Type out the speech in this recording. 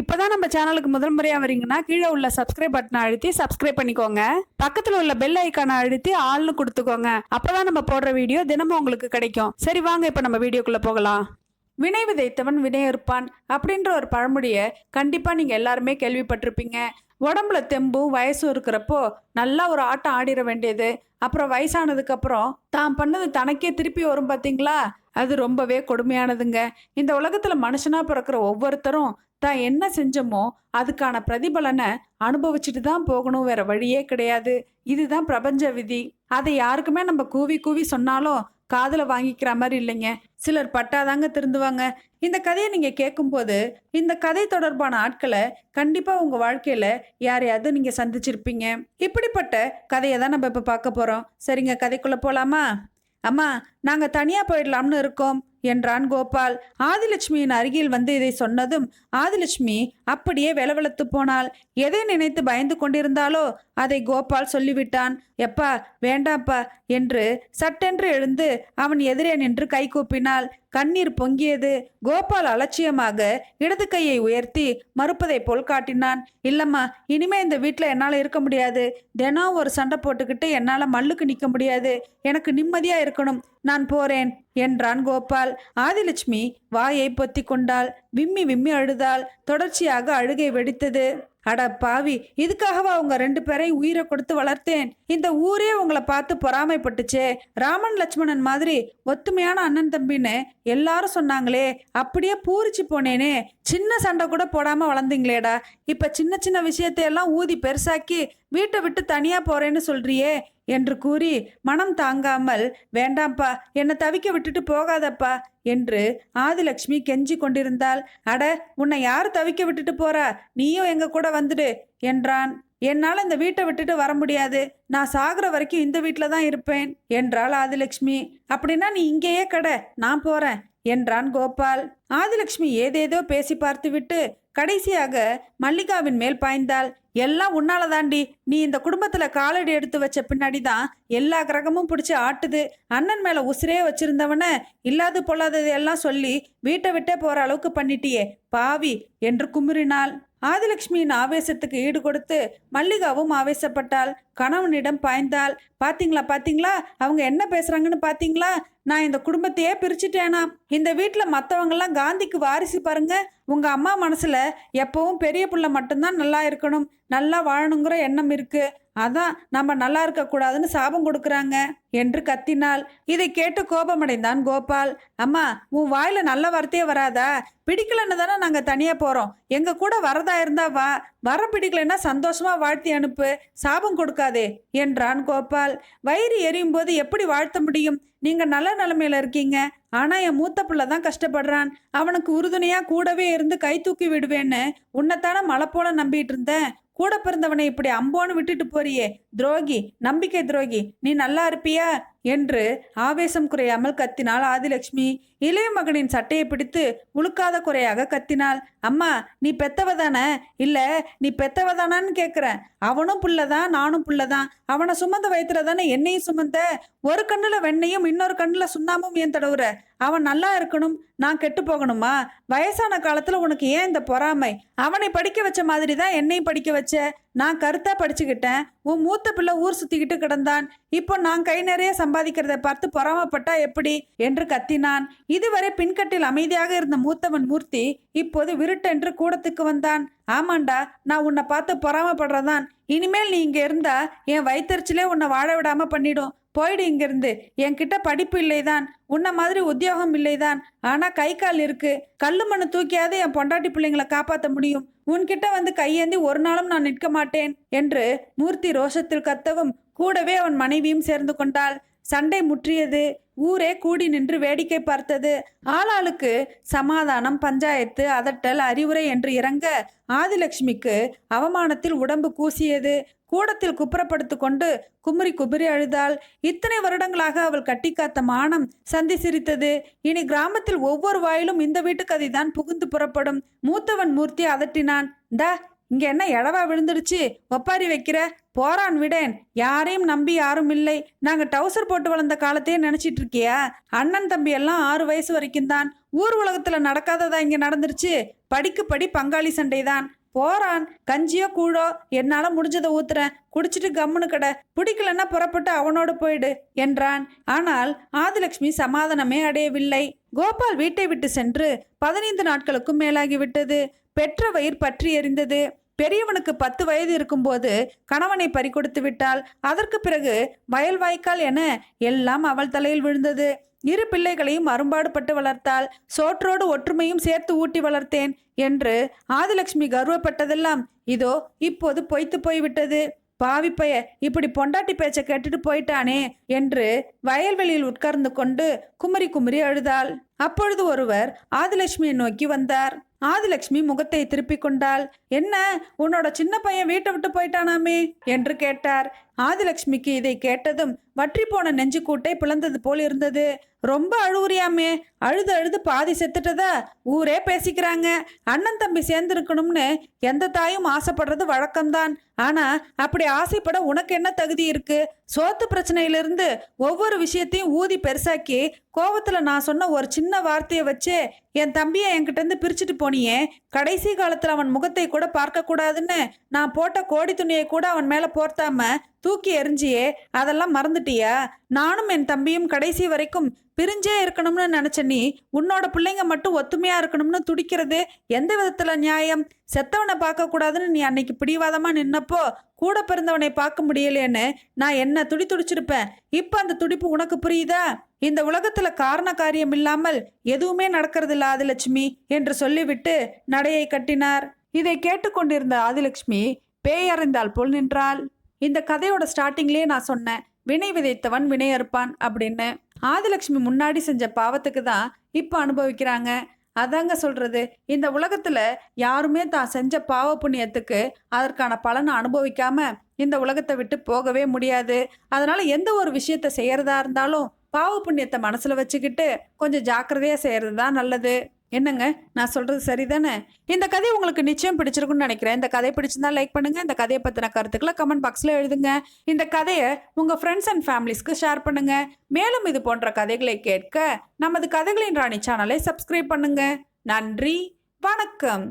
இப்போதான் நம்ம சேனலுக்கு முதல் முறையாக வரீங்கன்னா கீழே உள்ள சப்ஸ்கிரைப் பட்டனை அழுத்தி சப்ஸ்கிரைப் பண்ணிக்கோங்க. பக்கத்தில் உள்ள பெல் ஐக்கானை அழுத்தி ஆள்னு கொடுத்துக்கோங்க. அப்போதான் நம்ம போடுற வீடியோ தினமும் உங்களுக்கு கிடைக்கும். சரி வாங்க இப்போ நம்ம வீடியோக்குள்ளே போகலாம். வினை விதைத்தவன் வினை இருப்பான் அப்படின்ற ஒரு பழமொழியை கண்டிப்பாக நீங்கள் எல்லாருமே கேள்விப்பட்டிருப்பீங்க. உடம்புல தெம்பும் வயசும் இருக்கிறப்போ நல்லா ஒரு ஆட்டம் ஆடிட வேண்டியது. அப்புறம் வயசானதுக்கு அப்புறம் தான் பண்ணது தனக்கே திருப்பி வரும் பார்த்தீங்களா அது ரொம்பவே கொடுமையானதுங்க. இந்த உலகத்துல மனுஷனா பிறக்கிற ஒவ்வொருத்தரும் தான் என்ன செஞ்சோமோ அதுக்கான பிரதிபலனை அனுபவிச்சுட்டு தான் போகணும். வேற வழியே கிடையாது. இதுதான் பிரபஞ்ச விதி. அதை யாருக்குமே நம்ம கூவி கூவி சொன்னாலும் காதில் வாங்கிக்கிற மாதிரி இல்லைங்க. சிலர் பட்டாதாங்க திருந்துவாங்க. இந்த கதையை நீங்கள் கேட்கும்போது இந்த கதை தொடர்பான ஆட்களை கண்டிப்பாக உங்கள் வாழ்க்கையில் யாரையாவது நீங்கள் சந்திச்சிருப்பீங்க. இப்படிப்பட்ட கதையை தான் நம்ம இப்போ பார்க்க போகிறோம் சரிங்க கதைக்குள்ளே போகலாமா அம்மா நாங்கள் தனியாக போயிடலாம்னு இருக்கோம் என்றான் கோபால். ஆதிலட்சுமியின் அருகில் வந்து இதை சொன்னதும் ஆதிலட்சுமி அப்படியே வெலவெலத்து போனாள். எதை நினைத்து பயந்து கொண்டிருந்தாலோ அதை கோபால் சொல்லிவிட்டான். எப்பா வேண்டாப்பா என்று சட்டென்று எழுந்து அவன் எதிரே நின்று கை கூப்பினாள். கண்ணீர் பொங்கியது. கோபால் அலட்சியமாக இடது கையை உயர்த்தி மறுப்பதை போல் காட்டினான். இல்லம்மா இனிமே இந்த வீட்டில் என்னால் இருக்க முடியாது. தினம் ஒரு சண்டை போட்டுக்கிட்டு என்னால் மல்லுக்கு நிற்க முடியாது. எனக்கு நிம்மதியாக இருக்கணும். நான் நான் போறேன் என்றான் கோபால். ஆதிலட்சுமி வாயை பொத்தி கொண்டாள். விம்மி விம்மி அழுதாள். தொடர்ச்சியாக அழுகை வெடித்தது. அட பாவி இதுக்காகவா உங்க ரெண்டு பேரையும் உயிரை கொடுத்து வளர்த்தேன்? இந்த ஊரே உங்களை பார்த்து பொறாமைப்பட்டுச்சே. ராமன் லட்சுமணன் மாதிரி ஒத்துமையான அண்ணன் தம்பின்னு எல்லாரும் சொன்னாங்களே. அப்படியே பூரிச்சு போனேனே. சின்ன சண்டை கூட போடாம வளர்ந்தீங்களேடா. இப்ப சின்ன சின்ன விஷயத்தையெல்லாம் ஊதி பெருசாக்கி வீட்டை விட்டு தனியா போறேன்னு சொல்றியே. என்று கூறி மனம் தாங்காமல் வேண்டாம்ப்பா என்னை தவிக்க விட்டுட்டு போகாதப்பா என்று ஆதிலட்சுமி கெஞ்சி கொண்டிருந்தாள். அட உன்னை யார் தவிக்க விட்டுட்டு போறா? நீயும் எங்க கூட வந்துடு என்றான். என்னால் இந்த வீட்டை விட்டுட்டு வர முடியாது. நான் சாகுற வரைக்கும் இந்த வீட்டில் தான் இருப்பேன். என்றாள் ஆதிலட்சுமி அப்படின்னா நீ இங்கேயே கடை நான் போறேன் என்றான் கோபால். ஆதிலட்சுமி ஏதேதோ பேசி பார்த்துவிட்டு கடைசியாக மல்லிகாவின் மேல் பாய்ந்தாள். எல்லாம் உன்னால தாண்டி நீ இந்த குடும்பத்துல காலடி எடுத்து வச்ச பின்னாடி தான் எல்லா கிரகமும் பிடிச்சி ஆட்டுது. அண்ணன் மேல உசிரே வச்சிருந்தவன இல்லாது பொல்லாதது எல்லாம் சொல்லி வீட்டை விட்டே போற அளவுக்கு பண்ணிட்டியே பாவி என்று குமுறினாள். ஆதிலட்சுமியின் ஆவேசத்துக்கு ஈடு கொடுத்து மல்லிகாவும் ஆவேசப்பட்டாள். கணவனிடம் பாய்ந்தாள். பாத்தீங்களா பாத்தீங்களா? அவங்க என்ன பேசுறாங்கன்னு பாத்தீங்களா? நான் இந்த குடும்பத்தையே பிரிச்சுட்டேனா? இந்த வீட்டில் மற்றவங்கெல்லாம் காந்திக்கு வாரிசு பாருங்க. உங்கள் அம்மா மனசில் எப்பவும் பெரிய பிள்ளை மட்டும்தான் நல்லா இருக்கணும். நல்லா வாழணுங்கிற எண்ணம் இருக்குது அதான் நம்ம நல்லா இருக்கக்கூடாதுன்னு சாபம் கொடுக்குறாங்க என்று கத்தினாள். இதை கேட்டு கோபமடைந்தான் கோபால். அம்மா உன் வாயில நல்ல வார்த்தையே வராதா? பிடிக்கலன்னு தானே நாங்கள் தனியாக போகிறோம் எங்கள் கூட வரதா இருந்தா வா. வர பிடிக்கலைன்னா சந்தோஷமாக வாழ்த்தி அனுப்பு. சாபம் கொடுக்காதே என்றான் கோபால். வயிறு எரியும் போது எப்படி வாழ்த்த முடியும்? நீங்கள் நல்ல நிலமையில இருக்கீங்க. ஆனா என் மூத்த பிள்ளை தான் கஷ்டப்படுறான். அவனுக்கு உறுதுணையா கூடவே இருந்து கை தூக்கி விடுவேன்னு உன்னைத்தானே மலை போல நம்பிட்டு இருந்தேன். கூட பிறந்தவனை இப்படி அம்போன்னு விட்டுட்டு போறியே. துரோகி நம்பிக்கை துரோகி நீ நல்லா இருப்பியா? என்று ஆவேசம் குறையாமல் கத்தினாள் ஆதிலட்சுமி இளைய மகனின் சட்டையை பிடித்து உழுக்காத குறையாக கத்தினாள். அம்மா நீ பெத்தவ தானே நீ பெத்தவ தானான்னு கேக்குறேன். அவனும் புள்ளதான் நானும் புள்ளதான். அவனை சுமந்த வயிற்றுல தானே என்னையும் சுமந்த? ஒரு கண்ணில் வெண்ணையும் இன்னொரு கண்ணில் சுண்ணாமும் ஏன் தடவுற? அவன் நல்லா இருக்கணும். நான் கெட்டு போகணுமா? வயசான காலத்தில் உனக்கு ஏன் இந்த பொறாமை? அவனை படிக்க வச்ச மாதிரி தான் என்னையும் படிக்க வச்ச? நான் கருத்தா படிச்சுக்கிட்டேன். உன் மூத்த பிள்ளை ஊர் சுத்திக்கிட்டு கிடந்தான். இப்போ நான் கை நிறைய சம்பாதிக்கிறத பார்த்து பொறாமப்பட்டா எப்படி? என்று கத்தினான். இதுவரை பின்கட்டில் அமைதியாக இருந்த மூத்தவன் மூர்த்தி இப்போது விருட்டென்று கூடத்துக்கு வந்தான். ஆமாண்டா நான் உன்னை பார்த்து பொறாமப்படுறதான். இனிமேல் நீ இங்க இருந்தா என் வயிற்றுச்சிலே உன்னை வாழ விடாம பண்ணிடும். போயிடு இங்கிருந்து. என்கிட்ட படிப்பு இல்லைதான். உன்ன மாதிரி உத்தியோகம் இல்லைதான். ஆனா கை கால் இருக்கு. கல்லு மண்ணு தூக்கியாவது என் பொண்டாட்டி பிள்ளைங்களை காப்பாற்ற முடியும். உன்கிட்ட வந்து கையேந்தி ஒரு நாளும் நான் நிற்க மாட்டேன் என்று மூர்த்தி ரோஷத்தில் கத்தவும் கூடவே அவன் மனைவியும் சேர்ந்து கொண்டாள். சண்டை முற்றியது. ஊரே கூடி நின்று வேடிக்கை பார்த்தது. ஆளாளுக்கு சமாதானம் பஞ்சாயத்து அதட்டல் அறிவுரை என்று இறங்க ஆதிலட்சுமிக்கு அவமானத்தில் உடம்பு கூசியது. கூடத்தில் குப்புறப்படுத்து கொண்டு குமரி குமுறி அழுதாள். இத்தனை வருடங்களாக அவள் கட்டி காத்த மானம் சந்தி சிரித்தது. இனி கிராமத்தில் ஒவ்வொரு வாயிலும் இந்த வீட்டு கதைதான் புகுந்து புறப்படும். மூத்தவன் மூர்த்தி அதட்டினான். டா இங்க என்ன எடவா விழுந்துடுச்சு? ஒப்பாரி வைக்கிற? போறான் விடேன். யாரையும் நம்பி யாரும் இல்லை. நாங்க டவுசர் போட்டு வளர்ந்த காலத்தையே நினைச்சிட்டு இருக்கியா? அண்ணன் தம்பி எல்லாம் ஆறு வயசு வரைக்கும் தான். ஊர் உலகத்துல நடக்காததா இங்க நடந்துருச்சு? படிக்கு படி பங்காளி சண்டைதான். போறான். கஞ்சியோ கூழோ என்னால முடிஞ்சதை ஊத்துறேன். குடிச்சிட்டு கம்முனு கடை. பிடிக்கலன்னா புறப்பட்டு அவனோடு போயிடு என்றான். ஆனால் ஆதிலட்சுமி சமாதானமே அடையவில்லை. கோபால் வீட்டை விட்டு சென்று பதினைந்து நாட்களுக்கும் மேலாகிவிட்டது. பெற்ற வயிறு பற்றி எறிந்தது பெரியவனுக்கு பத்து வயது இருக்கும்போது கணவனை பறிகொடுத்து விட்டாள். அதற்கு பிறகு வயல் வாய்க்கால் என எல்லாம் அவள் தலையில் விழுந்தது. இரு பிள்ளைகளையும் அரும்பாடுபட்டு வளர்த்தாள். சோற்றோடு ஒற்றுமையும் சேர்த்து ஊட்டி வளர்த்தேன் என்று ஆதிலட்சுமி கர்வப்பட்டதெல்லாம் இதோ இப்போது பொய்த்து போய்விட்டது. பாவிப்பைய இப்படி பொண்டாட்டி பேச்சை கேட்டுட்டு போயிட்டானே என்று வயல்வெளியில் உட்கார்ந்து கொண்டு குமரி குமரி அழுதாள். அப்பொழுது ஒருவர் ஆதிலட்சுமியை நோக்கி வந்தார். ஆதிலட்சுமி முகத்தை திருப்பிக் கொண்டாள். என்ன? உன்னோட சின்ன பையன் வீட்டை விட்டு போயிட்டானாமே? என்று கேட்டார். ஆதிலட்சுமிக்கு இதை கேட்டதும் வற்றி போன நெஞ்சு கூட்டை பிளந்தது போல் இருந்தது. ரொம்ப அழுவுறியாமே. அழுது அழுது பாதி செத்துட்டதா? ஊரே பேசிக்கிறாங்க. அண்ணன் தம்பி சேர்ந்துருக்கணும்னு எந்த தாயும் ஆசைப்படுறது வழக்கம்தான். ஆனா அப்படி ஆசைப்பட உனக்கு என்ன தகுதி இருக்கு? சோத்து பிரச்சனையிலிருந்து ஒவ்வொரு விஷயத்தையும் ஊதி பெருசாக்கி கோவத்துல நான் சொன்ன ஒரு சின்ன வார்த்தையை வச்சு என் தம்பியை என்கிட்ட இருந்து பிரிச்சுட்டு போனியே. கடைசி காலத்துல அவன் முகத்தை கூட பார்க்க கூடாதுன்னு நான் போட்ட கோடி துணியை கூட அவன் மேல போர்த்தாம தூக்கி எறிஞ்சியே. அதெல்லாம் மறந்துட்டியா? நானும் என் தம்பியும் கடைசி வரைக்கும் பிரிஞ்சே இருக்கணும்னு நினைச்ச நீ உன்னோட பிள்ளைங்க மட்டும் ஒத்துமையா இருக்கணும்னு துடிக்கிறது எந்த விதத்துல நியாயம்? செத்தவனை பார்க்க கூடாதுன்னு நீ அன்னைக்கு பிடிவாதமா நின்னப்போ கூட பிறந்தவனை பார்க்க முடியலையேன்னு நான் என்ன துடி துடிச்சிருப்பேன்? இப்ப அந்த துடிப்பு உனக்கு புரியுதா? இந்த உலகத்துல காரண காரியம் இல்லாமல் எதுவுமே நடக்கிறதில்ல ஆதிலட்சுமி என்று சொல்லிவிட்டு நடையை கட்டினார். இதை கேட்டுக்கொண்டிருந்த ஆதிலட்சுமி பேயறிந்தாள் போல் நின்றாள். இந்த கதையோட ஸ்டார்டிங்லேயே நான் சொன்னேன். வினை விதைத்தவன் வினை அறுப்பான் அப்படின்னு ஆதிலட்சுமி முன்னாடி செஞ்ச பாவத்துக்கு தான் இப்போ அனுபவிக்கிறாங்க. அதாங்க சொல்கிறது இந்த உலகத்தில் யாருமே தான் செஞ்ச பாவ புண்ணியத்துக்கு அதற்கான பலனை அனுபவிக்காம இந்த உலகத்தை விட்டு போகவே முடியாது. அதனால் எந்த ஒரு விஷயத்த செய்கிறதா இருந்தாலும் பாவ புண்ணியத்தை மனசில் வச்சுக்கிட்டு கொஞ்சம் ஜாக்கிரதையாக செய்கிறது தான் நல்லது. என்னங்க? நான் சொல்கிறது சரிதானே? இந்த கதை உங்களுக்கு நிச்சயம் பிடிச்சிருக்கும்னு நினைக்கிறேன். இந்த கதை பிடிச்சிருந்தா லைக் பண்ணுங்கள் இந்த கதையை பற்றின கருத்துக்களை கமெண்ட் பாக்ஸில் எழுதுங்க. இந்த கதையை உங்கள் ஃப்ரெண்ட்ஸ் அண்ட் ஃபேமிலிஸ்க்கு ஷேர் பண்ணுங்கள் மேலும் இது போன்ற கதைகளை கேட்க நமது கதைகளின் ராணி சேனலை சப்ஸ்கிரைப் பண்ணுங்கள் நன்றி. வணக்கம்.